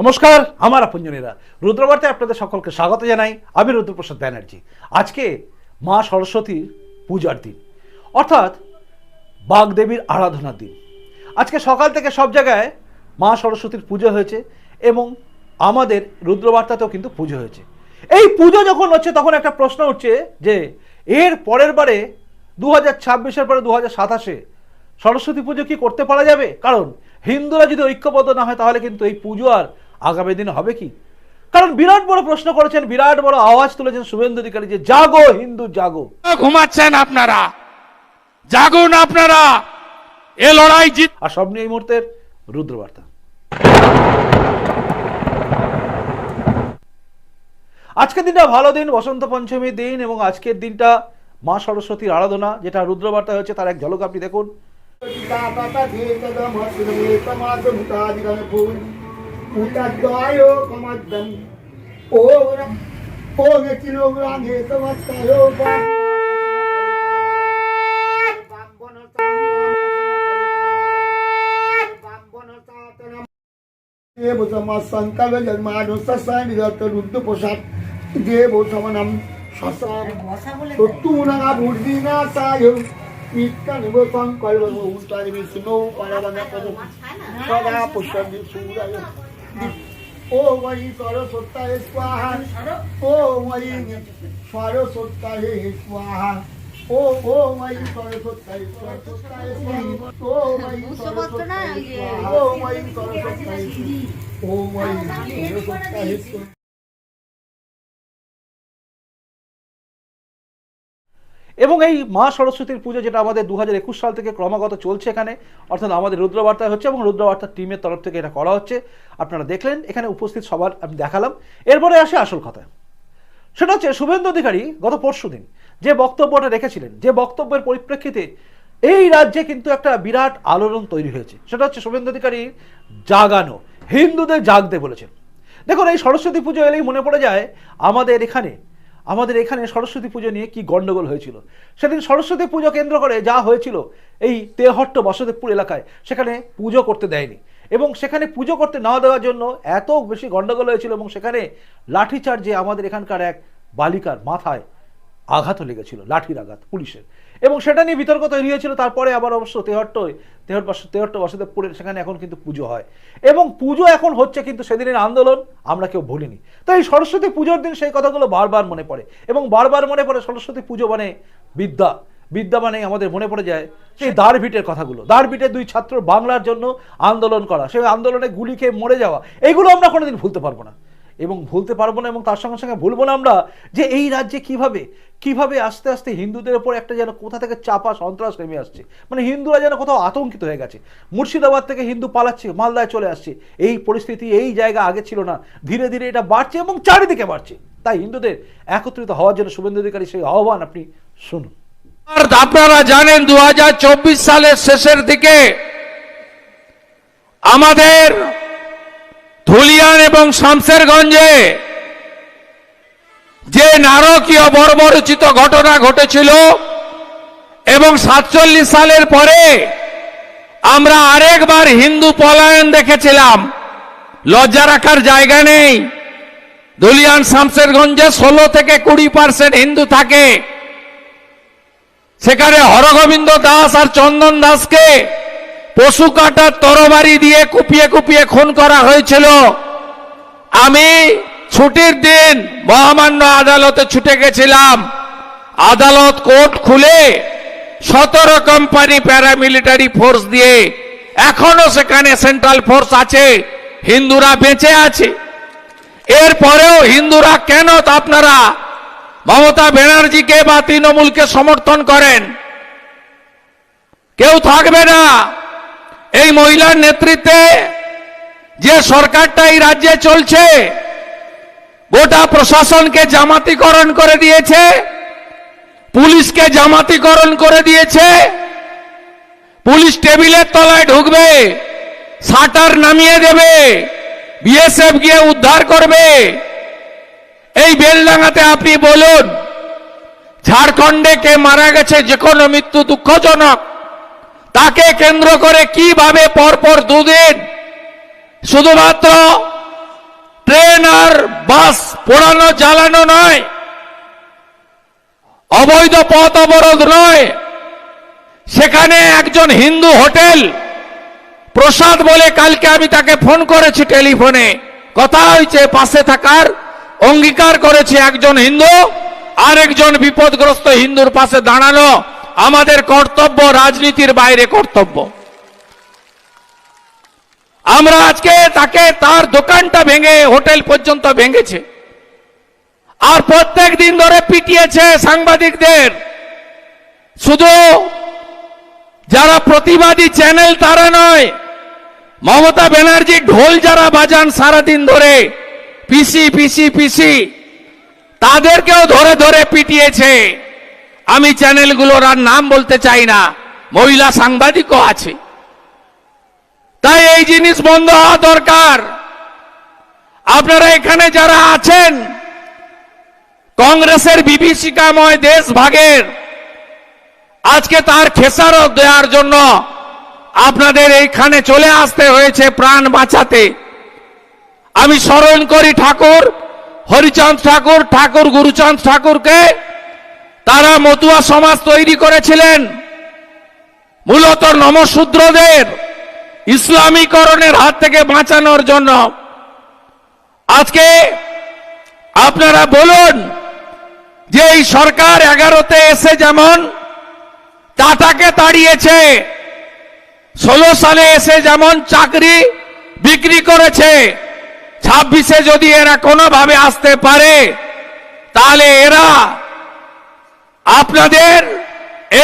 নমস্কার, আমার আপনজনীরা। রুদ্রবার্তায় আপনাদের সকলকে স্বাগত জানাই আমি রুদ্রপ্রসাদ ব্যানার্জি। আজকে মা সরস্বতীর পূজার দিন, অর্থাৎ বাগদেবীর আরাধনার দিন। আজকে সকাল থেকে সব জায়গায় মা সরস্বতীর পুজো হয়েছে এবং আমাদের রুদ্রবার্তাতেও কিন্তু পুজো হয়েছে। এই পুজো যখন হচ্ছে, তখন একটা প্রশ্ন উঠছে যে, এর পরের বারে দু হাজার ছাব্বিশের পরে দু হাজার সাতাশে সরস্বতী পুজো কি করতে পারা যাবে? কারণ হিন্দুরা যদি ঐক্যবদ্ধ না হয়, তাহলে কিন্তু এই পুজো আর আগামী দিনে হবে কি? কারণ বিরাট বড় প্রশ্ন করেছেন বিরাট বড় আওয়াজ তুলেছেন শুভেন্দু অধিকারী যে জাগো হিন্দু জাগো। ঘুমাচ্ছেন আপনারা। জাগুন আপনারা। এ লড়াই জিত আর সব নিয়ে এই মুহূর্তের রুদ্রবার্তা। আজকের দিনটা ভালো দিন বসন্ত পঞ্চমীর দিন এবং আজকের দিনটা মা সরস্বতীর আরাধনা যেটা রুদ্রবার্তা হয়েছে তার এক ঝলক আপনি দেখুন। संकल्प जन्मानुसंत रुद्र प्रसाद देव समनम ससाम তত্তুনাগা বুদ্ধিনা সায় বিজ্ঞান সংকল্প উত্তর বিষ্ণু পরবন পদ সদা পুষ্পি সূরায় ও ময়ি সরস্বতায় স্বাহা। ও ময়ি সরস্বতায় স্বাহা। ও ও ময়ি সরস্বতায় সরস্বতায় স্বাহা। ও ময়ি সরস্বতায় স্বাহা। ও ময়ি সরস্বতায় ও ময়ি সরস্বতায় এবং এই মা সরস্বতীর পুজো যেটা আমাদের দু হাজার একুশ সাল থেকে ক্রমাগত চলছে এখানে, অর্থাৎ আমাদের রুদ্রবার্তায় হচ্ছে এবং রুদ্রবার্তার টিমের তরফ থেকে এটা করা হচ্ছে। আপনারা দেখলেন, এখানে উপস্থিত সবার আমি দেখালাম। এরপরে আসে আসল কথা সেটা হচ্ছে শুভেন্দু অধিকারী গত পরশু দিন যে বক্তব্যটা রেখেছিলেন, যে বক্তব্যের পরিপ্রেক্ষিতে এই রাজ্যে কিন্তু একটা বিরাট আলোড়ন তৈরি হয়েছে। সেটা হচ্ছে শুভেন্দু অধিকারী জাগানো, হিন্দুদের জাগতে বলেছেন। দেখুন, এই সরস্বতী পুজো এলেই মনে পড়ে যায়, আমাদের এখানে আমাদের এখানে সরস্বতী পুজো নিয়ে কি গন্ডগোল হয়েছিল? সেদিন সরস্বতী পুজো কেন্দ্র করে যা হয়েছিল, এই তেহট্ট বাসুদেবপুর এলাকায়, সেখানে পুজো করতে দেয়নি। এবং সেখানে পুজো করতে না দেওয়ার জন্য এত বেশি গন্ডগোল হয়েছিল এবং সেখানে লাঠিচার্জে আমাদের এখানকার এক বালিকার মাথায় আঘাতও লেগেছিল, লাঠির আঘাত, পুলিশের। এবং সেটা নিয়ে বিতর্ক তৈরি হয়েছিল তারপরে আবার অবশ্য তেহট্ট তেহট বাসু- তেহট্ট বাসুদেবপুরের সেখানে এখন কিন্তু পুজো হয়। এবং পুজো এখন হচ্ছে কিন্তু সেদিনের আন্দোলন আমরা কেউ ভুলিনি। তো এই সরস্বতী পুজোর দিন সেই কথাগুলো বারবার মনে পড়ে। এবং বারবার মনে পড়ে সরস্বতী পুজো মানে বিদ্যা। বিদ্যা মানে আমাদের মনে পড়ে যায় সেই দাঁড়ভিটের কথাগুলো। দাঁড়ভিটের দুই ছাত্র বাংলার জন্য আন্দোলন করা। সেই আন্দোলনে গুলি খেয়ে মরে যাওয়া। এগুলো আমরা কোনোদিন ভুলতে পারব না। এবং ভুলতে পারব না এবং তার সঙ্গে সঙ্গে ভুলবো না আমরা, যে এই রাজ্যে কীভাবে কীভাবে আস্তে আস্তে হিন্দুদের ওপর একটা যেন কোথা থেকে চাপা সন্ত্রাস নেমে আসছে। মানে হিন্দুরা যেন কোথাও আতঙ্কিত হয়ে গেছে। মুর্শিদাবাদ থেকে হিন্দু পালাচ্ছে, মালদায় চলে আসছে। এই পরিস্থিতি এই জায়গা আগে ছিল না। ধীরে ধীরে এটা বাড়ছে এবং চারিদিকে বাড়ছে। তাই হিন্দুদের একত্রিত হওয়ার জন্য শুভেন্দু অধিকারী সেই আহ্বান আপনি শুনুন। আর আপনারা জানেন দু হাজার চব্বিশ সালের শেষের দিকে আমাদের ধুলিয়ান এবং শামসেরগঞ্জে যে নারকীয় বর্বরচিত ঘটনা ঘটেছিল এবং সাতচল্লিশ সালের পরে আমরা আরেকবার হিন্দু পলায়ন দেখেছিলাম। লজ্জা রাখার জায়গা নেই। ধুলিয়ান শামসেরগঞ্জে ষোলো থেকে কুড়ি পার্সেন্ট হিন্দু থাকে। সেখানে হরগোবিন্দ দাস আর চন্দন দাসকে পশু কাটার তরবারি দিয়ে কুপিয়ে কুপিয়ে খুন করা হয়েছিল। আমি ছুটির দিন মহামান্য আদালতে ছুটে গেছিলাম। আদালত কোর্ট খুলে সতেরো কোম্পানি প্যারামিলিটারি ফোর্স দিয়ে এখনও সেখানে সেন্ট্রাল ফোর্স আছে, হিন্দুরা বেঁচে আছে। এরপরেও হিন্দুরা কেন আপনারা মমতা ব্যানার্জিকে বা তৃণমূলকে সমর্থন করেন? কেউ থাকবে না। এই মহিলার নেতৃত্বে যে সরকারটা এই রাজ্যে চলছে, গোটা প্রশাসনকে জামাতিকরণ করে দিয়েছে, পুলিশকে জামাতিকরণ করে দিয়েছে, পুলিশ টেবিলের তলায় ঢুকবে, শাটার নামিয়ে দেবে, বিএসএফ গিয়ে উদ্ধার করবে। এই বেলডাঙ্গাতে আপনি বলুন, ঝাড়খণ্ডে কে মারা গেছে, যে কোনো মৃত্যু দুঃখজনক। তাকে কেন্দ্র করে কীভাবে পরপর দুদিন শুধুমাত্র ট্রেন আর বাস পোড়ানো জ্বালানো নয়, অবৈধ পথ অবরোধ নয়, সেখানে একজন হিন্দু হোটেল প্রসাদ বলে কালকে আমি তাকে ফোন করেছি টেলিফোনে। কথা হয়েছে, পাশে থাকার অঙ্গীকার করেছে একজন হিন্দু, আরেকজন বিপদগ্রস্ত হিন্দুর পাশে দাঁড়ানো। আমাদের কর্তব্য রাজনীতির বাইরে কর্তব্য। আমরা আজকে তাকে তার দোকানটা ভেঙে, হোটেল পর্যন্ত ভেঙেছে। আর প্রত্যেক দিন ধরে পিটিয়েছে সাংবাদিকদের। শুধু যারা প্রতিবাদী চ্যানেল তারা নয়, মমতা ব্যানার্জি ঢোল যারা বাজান সারাদিন ধরে, পিসি পিসি পিসি, তাদেরকেও ধরে ধরে পিটিয়েছে। আমি চ্যানেলগুলোর আর নাম বলতে চাই না। মহিলা সাংবাদিকও আছে। তাই এই জিনিস বন্ধ হওয়া দরকার। আপনারা এখানে যারা আছেন, কংগ্রেসের বিভীষিকাময় দেশ ভাগের আজকে তার খেসারত দেওয়ার জন্য আপনাদের এইখানে চলে আসতে হয়েছে প্রাণ বাঁচাতে। আমি স্মরণ করি ঠাকুর হরিচাঁদ ঠাকুর ঠাকুর গুরুচাঁদ ঠাকুরকে তারা মতুয়া সমাজ তৈরি করেছিলেন। মূলত নমশূদ্রদের ইসলামীকরণের হাত থেকে বাঁচানোর জন্য। আজকে আপনারা বলুন যে এই সরকার এগারোতে এসে যেমন টাটাকে তাড়িয়েছে, ষোলো সালে এসে যেমন চাকরি বিক্রি করেছে, ছাব্বিশে যদি এরা কোনোভাবে আসতে পারে, তাহলে এরা আপনাদের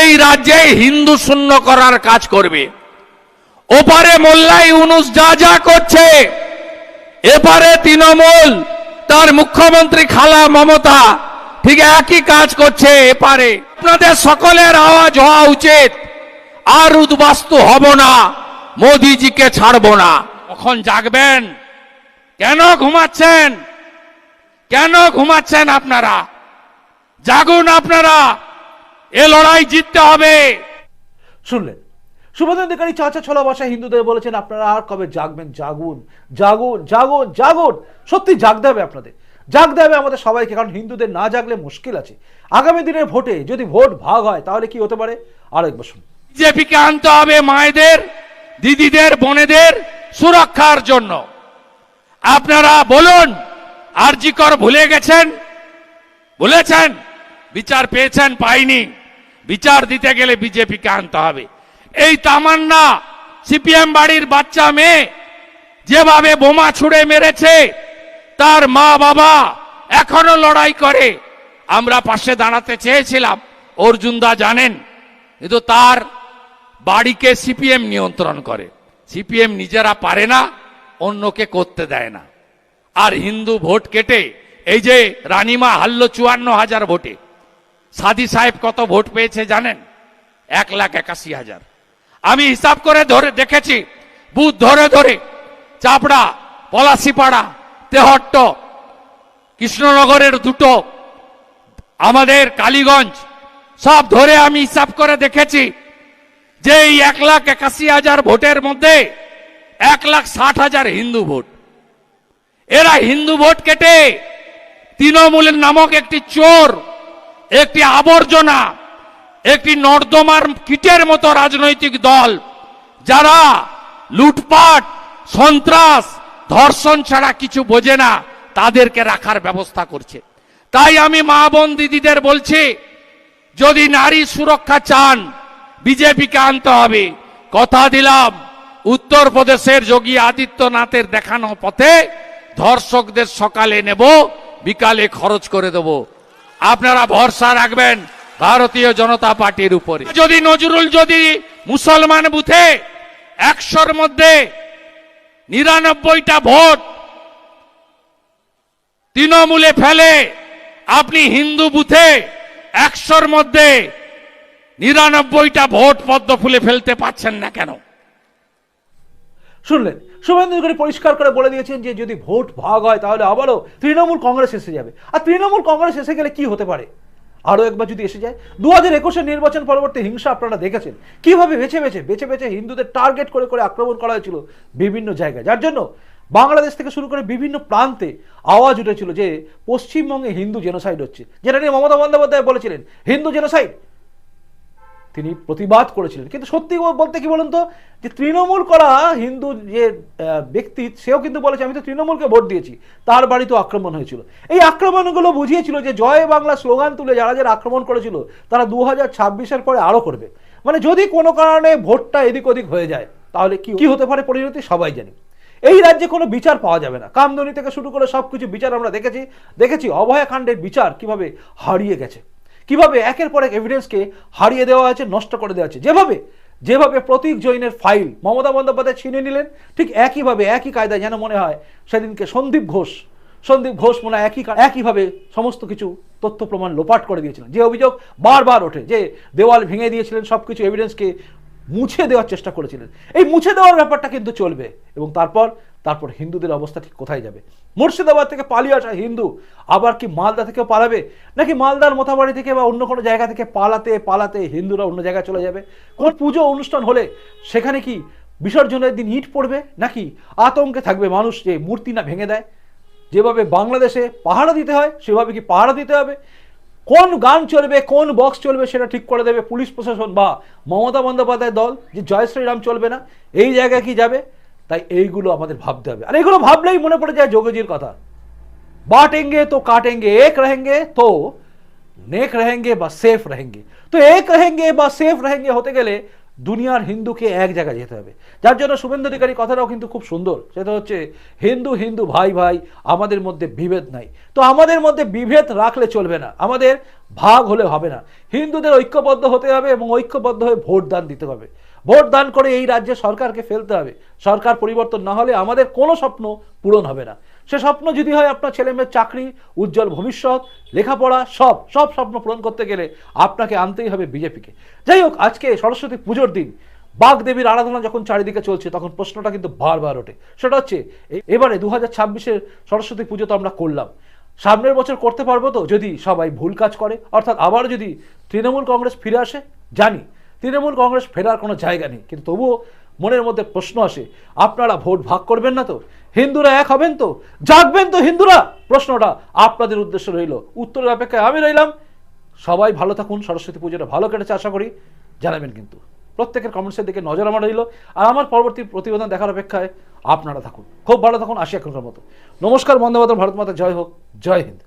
এই রাজ্যে হিন্দু শূন্য করার কাজ করবে। ওপারে মোল্লাই ইউনুস যা যা করছে, এপারে তৃণমূল, তার মুখ্যমন্ত্রী খালা মমতা ঠিক একই কাজ করছে এপারে। আপনাদের সকলের আওয়াজ হওয়া উচিত, আর উদ্বাস্তু হব না, মোদিজিকে ছাড়ব না। কখন জাগবেন? কেন ঘুমাচ্ছেন? কেন ঘুমাচ্ছেন আপনারা? জাগুন আপনারা। এ লড়াই জিততে হবে। শুনলেন? শুভেন্দু অধিকারী চাচা ছলা ভাষায় হিন্দুদের বলেছেন আপনারা আর কবে জাগবেন? জাগুন জাগুন জাগুন জাগুন। সত্যি জাগতে হবে আপনাদের। জাগতে হবে আমাদের সবাইকে কারণ হিন্দুদের না জাগলে মুশকিল আছে। আগামী দিনের ভোটে যদি ভোট ভাগ হয় তাহলে কি হতে পারে? আরও একবার শুনুন। বিজেপিকে আনতে হবে মায়েদের দিদিদের বোনেদের সুরক্ষার জন্য। আপনারা বলুন আরজিকর ভুলে গেছেন? ভুলেছেন বিচার পেয়েছেন, পাইনি। বিচার দিতে গেলে বিজেপিকে আনতে হবে। এই তামান্না, সিপিএম বাড়ির বাচ্চা মেয়ে, যেভাবে বোমা ছুড়ে মেরেছে, তার মা বাবা এখনও লড়াই করে। আমরা পাশে দাঁড়াতে চেয়েছিলাম অর্জুনদা জানেন, কিন্তু তার বাড়িকে সিপিএম নিয়ন্ত্রণ করে। সিপিএম নিজেরা পারে না, অন্যকে করতে দেয় না। আর হিন্দু ভোট কেটে, এই যে রানিমা হারল চুয়ান্ন হাজার ভোটে সাদি সাহেব কত ভোট পেয়েছে জানেন? এক লাখ একাশি হাজার। আমি হিসাব করে ধরে দেখেছি বুথ ধরে ধরে, চাপড়া, পলাশিপাড়া, তেহট্ট, কৃষ্ণনগরের দুটো, আমাদের কালীগঞ্জ, সব ধরে আমি হিসাব করে দেখেছি যে এই এক লাখ একাশি হাজার ভোটের মধ্যে এক লাখ ষাট হাজার হিন্দু ভোট। এরা হিন্দু ভোট কেটে তৃণমূলের নামক একটি চোর একটি আবর্জনা, একটি নর্দমার কিটের মতো রাজনৈতিক দল, যারা লুটপাট, সন্ত্রাস, ধর্ষণ ছাড়া কিছু বোঝে না, তাদেরকে রাখার ব্যবস্থা করছে। তাই আমি মা বোন দিদিদের বলছি, যদি নারী সুরক্ষা চান, বিজেপিকে আনতে হবে। কথা দিলাম, উত্তরপ্রদেশের যোগী আদিত্যনাথের দেখানো পথে ধর্ষকদের সকালে নেব, বিকালে খরচ করে দেব। আপনারা ভরসা রাখবেন ভারতীয় জনতা পার্টির উপরে। যদি নজরুল যদি মুসলমান বুথে একশোর মধ্যে নিরানব্বইটা ভোট তৃণমূলে ফেলে আপনি হিন্দু বুথে একশোর মধ্যে নিরানব্বইটা ভোট পদ্ম ফুলে ফেলতে পাচ্ছেন না কেন? শুনলেন? শুভেন্দু অধিকারী পরিষ্কার করে বলে দিয়েছেন যে যদি ভোট ভাগ হয় তাহলে আবারও তৃণমূল কংগ্রেস এসে যাবে। আর তৃণমূল কংগ্রেস এসে গেলে কি হতে পারে? আরও একবার যদি এসে যায়, দু হাজার একুশের নির্বাচন পরবর্তী হিংসা আপনারা দেখেছেন। কীভাবে বেছে বেছে বেছে বেছে হিন্দুদের টার্গেট করে করে আক্রমণ করা হয়েছিল বিভিন্ন জায়গায়। যার জন্য বাংলাদেশ থেকে শুরু করে বিভিন্ন প্রান্তে আওয়াজ উঠেছিল যে পশ্চিমবঙ্গে হিন্দু জেনোসাইড হচ্ছে। যেটা নিয়ে মমতা বন্দ্যোপাধ্যায় বলেছিলেন, হিন্দু জেনোসাইড তিনি প্রতিবাদ করেছিলেন। কিন্তু সত্যি বলতে কি বলুন তো, যে তৃণমূল করা হিন্দু যে ব্যক্তি, সেও কিন্তু বলেছে, আমি তো তৃণমূলকে ভোট দিয়েছি। তার বাড়িতেও আক্রমণ হয়েছিল। এই আক্রমণগুলো বুঝিয়েছিল যে, জয় বাংলা স্লোগান তুলে যারা যারা আক্রমণ করেছিল, তারা দু হাজার ছাব্বিশের পরে আরও করবে। মানে যদি কোনো কারণে ভোটটা এদিক ওদিক হয়ে যায়, তাহলে কি কি হতে পারে পরিণতি? সবাই জানি। এই রাজ্যে কোনো বিচার পাওয়া যাবে না। কামদনি থেকে শুরু করে সব কিছু বিচার আমরা দেখেছি। দেখেছি অভয়াকাণ্ডের বিচার কীভাবে হারিয়ে গেছে। কীভাবে একের পর এক এভিডেন্সকে হারিয়ে দেওয়া হয়েছে, নষ্ট করে দেওয়া হয়েছে? যেভাবে যেভাবে প্রতীক জৈনের ফাইল মমতা বন্দ্যোপাধ্যায় ছিনিয়ে নিলেন, ঠিক একইভাবে, একই কায়দায় যেন মনে হয় সেদিনকে সন্দীপ ঘোষ সন্দীপ ঘোষ মনে হয় একই একইভাবে সমস্ত কিছু তথ্য প্রমাণ লোপাট করে দিয়েছিলেন। যে অভিযোগ বারবার ওঠে যে দেওয়াল ভেঙে দিয়েছিলেন সব কিছু এভিডেন্সকে মুছে দেওয়ার চেষ্টা করেছিলেন। এই মুছে দেওয়ার ব্যাপারটা কিন্তু চলবে এবং তারপর তারপর হিন্দুদের অবস্থা ঠিক কোথায় যাবে? মুর্শিদাবাদ থেকে পালিয়ে আসা হিন্দু আবার কি মালদা থেকে পালাবে? নাকি মালদার মোথাবাড়ি থেকে বা অন্য কোনো জায়গা থেকে পালাতে পালাতে হিন্দুরা অন্য জায়গায় চলে যাবে? কোন পুজো অনুষ্ঠান হলে সেখানে কি বিসর্জনের দিন ইট পড়বে? নাকি আতঙ্কে থাকবে মানুষ যে মূর্তি না ভেঙে দেয়? যেভাবে বাংলাদেশে পাহারা দিতে হয়, সেভাবে কি পাহারা দিতে হবে? কোন গান চলবে, কোন বক্স চলবে সেটা ঠিক করে দেবে পুলিশ প্রশাসন বা মমতা বন্দ্যোপাধ্যায় দল যে জয় শ্রীরাম চলবে না। এই জায়গায় কি যাবে? তাই এইগুলো আমাদের ভাবতে হবে। আর এগুলো ভাবলেই মনে পড়ে যায় যোগজির কথা। বাটেঙ্গে তো কাটেঙ্গে, এক রেহেঙ্গে তো নেক রেহেঙ্গে বা সেফ রেহেঙ্গে। তো এক রেহেঙ্গে বা সেফ রেহেঙ্গে হতে গেলে দুনিয়ার হিন্দুকে এক জায়গায় যেতে হবে। যার জন্য শুভেন্দু অধিকারী কথাটাও কিন্তু খুব সুন্দর। সেটা হচ্ছে, হিন্দু হিন্দু, ভাই ভাই, আমাদের মধ্যে বিভেদ নাই। তো আমাদের মধ্যে বিভেদ রাখলে চলবে না। আমাদের ভাগ হলে হবে না। হিন্দুদের ঐক্যবদ্ধ হতে হবে এবং ঐক্যবদ্ধ হয়ে ভোট দান দিতে হবে। ভোট দান করে এই রাজ্যে সরকারকে ফেলতে হবে। সরকার পরিবর্তন না হলে আমাদের কোনো স্বপ্ন পূরণ হবে না। সে স্বপ্ন যদি হয় আপনার ছেলে মেয়ের চাকরি, উজ্জ্বল ভবিষ্যৎ, লেখাপড়া, সব সব স্বপ্ন পূরণ করতে গেলে আপনাকে আনতেই হবে বিজেপিকে। যাই হোক, আজকে সরস্বতী পুজোর দিন বাগদেবীর আরাধনা যখন চারিদিকে চলছে, তখন প্রশ্নটা কিন্তু বারবার ওঠে। সেটা হচ্ছে এবারে দু হাজার ছাব্বিশের সরস্বতী পুজো তো আমরা করলাম। সামনের বছর করতে পারব তো? যদি সবাই ভুল কাজ করে, অর্থাৎ আবার যদি তৃণমূল কংগ্রেস ফিরে আসে? জানি। তৃণমূল কংগ্রেস ফেরার কোনো জায়গা নেই। কিন্তু তবুও মনের মধ্যে প্রশ্ন আসে, আপনারা ভোট ভাগ করবেন না তো? হিন্দুরা এক হবেন তো? জাগবেন তো হিন্দুরা? প্রশ্নটা আপনাদের উদ্দেশ্য রইল। উত্তরের অপেক্ষায় আমি রইলাম। সবাই ভালো থাকুন, সরস্বতী পুজোটা ভালো কেটেছে, আশা করি। জানাবেন কিন্তু। প্রত্যেকের কমেন্টসের দিকে নজর আমার রইল। আর আমার পরবর্তী প্রতিবেদন দেখার অপেক্ষায় আপনারা থাকুন। খুব ভালো থাকুন, আসি এখনকার মতো। নমস্কার মাতরম ভারত মাতা জয় হোক, জয় হিন্দ।